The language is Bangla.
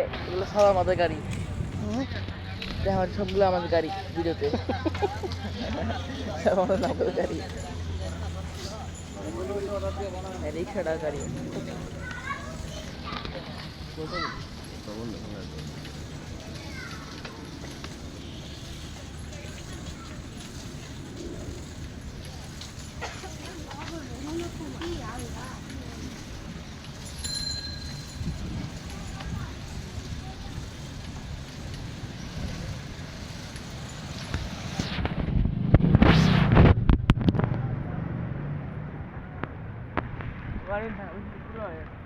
এগুলো সব আমাদের গাড়ি। দেখো সবগুলো আমাদের গাড়ি ভিডিওতে। আমাদের নকল গাড়ি। রিক্সাটা গাড়ি। Why didn't that the dryer?